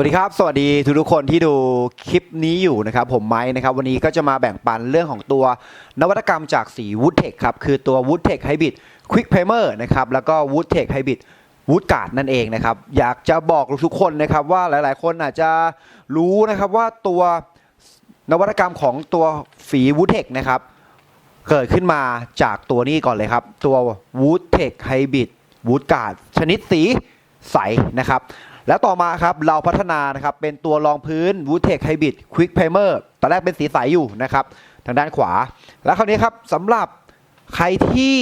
วัสดีครับ สวัสดีทุกทุกคนที่ดูคลิปนี้อยู่นะครับ ผมไม้นะครับ วันนี้ก็จะมาแบ่งปันเรื่องของตัวนวัตกรรมจากสี Woodtech ครับ คือตัว Woodtech Hybrid Quick Primer นะครับ แล้วก็ Woodtech Hybrid Wood Guard นั่นเองนะครับ อยากจะบอกทุกคนนะครับว่าหลาย ๆ คนอาจจะรู้นะครับว่าตัวนวัตกรรมของตัวฝี Woodtech นะครับเกิดขึ้นมาจากตัวนี้ก่อนเลยครับ ตัว Woodtech Hybrid Wood Guard ชนิดสีใสนะครับ แล้วต่อมาครับเราพัฒนานะครับเป็นตัวรองพื้น Woodtech Hybrid Quick Primer ตอนแรกเป็นสีใสอยู่นะครับทางด้านขวา แล้วคราวนี้ครับสำหรับใครที่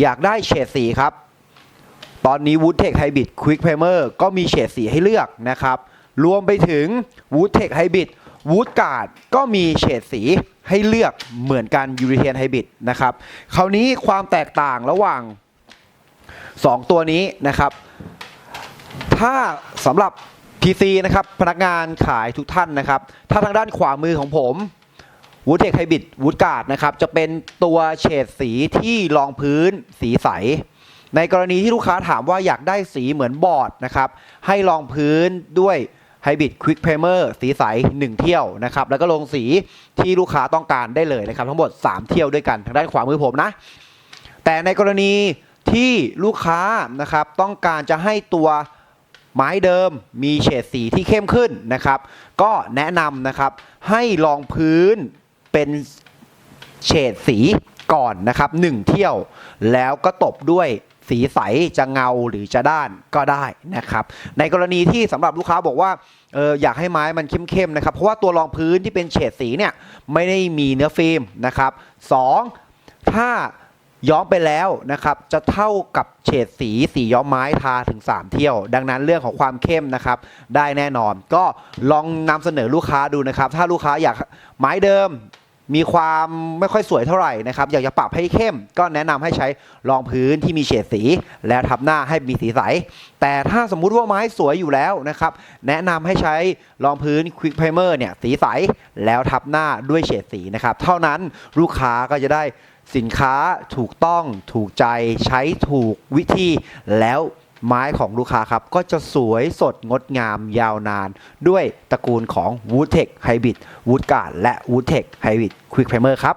อยากได้เฉดสีครับ ตอนนี้ Woodtech Hybrid Quick Primer ก็มีเฉดสีให้เลือกนะครับ รวมไปถึง Woodtech Hybrid Wood Guard ก็มีเฉดสีให้เลือกเหมือนกัน u r e t a n Hybrid นะครับ คราวนี้ความแตกต่างระหว่าง 2 ตัวนี้นะครับ ถ้าสำหรับ PC นะครับพนักงานขายทุกท่านนะครับ ถ้าทางด้านขวามือของผม Woodtech Hybrid Wood Guard นะครับจะเป็นตัวเฉดสีที่รองพื้นสีใส ในกรณีที่ลูกค้าถามว่าอยากได้สีเหมือนบอร์ดนะครับให้รองพื้นด้วย Hybrid Quick Primer สีใส 1 เที่ยวนะครับแล้วก็ลงสีที่ลูกค้าต้องการได้เลยนะครับ ทั้งหมด 3 เที่ยวด้วยกันทางด้านขวามือผมนะ แต่ในกรณีที่ลูกค้านะครับต้องการจะให้ตัว ไม้เดิมมีเฉดสีที่เข้มขึ้นนะครับ ก็แนะนำนะครับให้รองพื้นเป็นเฉดสีก่อนนะครับหนึ่งเที่ยวแล้วก็ตบด้วยสีใสจะเงาหรือจะด้านก็ได้นะครับ ในกรณีที่สำหรับลูกค้าบอกว่าอออยากให้ไม้มันเข้มๆนะครับ เพราะว่าตัวรองพื้นที่เป็นเฉดสีเนี่ยไม่ได้มีเนื้อฟิล์มนะครับสองถ้า ย้อมไปแล้วนะครับจะเท่ากับเฉดสีสีย้อมไม้ทาถึง 3 เที่ยว ดังนั้นเรื่องของความเข้มนะครับได้แน่นอน ก็ลองนำเสนอลูกค้าดูนะครับ ถ้าลูกค้าอยากไม้เดิมมีความไม่ค่อยสวยเท่าไหร่นะครับ อยากจะปรับให้เข้ม ก็แนะนำให้ใช้รองพื้นที่มีเฉดสี แล้วทับหน้าให้มีสีใส แต่ถ้าสมมุติว่าไม้สวยอยู่แล้วนะครับ แนะนำให้ใช้รองพื้น Quick Primer เนี่ยสีใส แล้วทับหน้าด้วยเฉดสีนะครับ เท่านั้นลูกค้าก็จะได้ สินค้าถูกต้องถูกใจใช้ถูกวิธีแล้วไม้ของลูกค้าครับ ก็จะสวยสดงดงามยาวนาน ด้วยตระกูลของ Woodtech Hybrid Wood Guard และ Woodtech Hybrid Quick Primer ครับ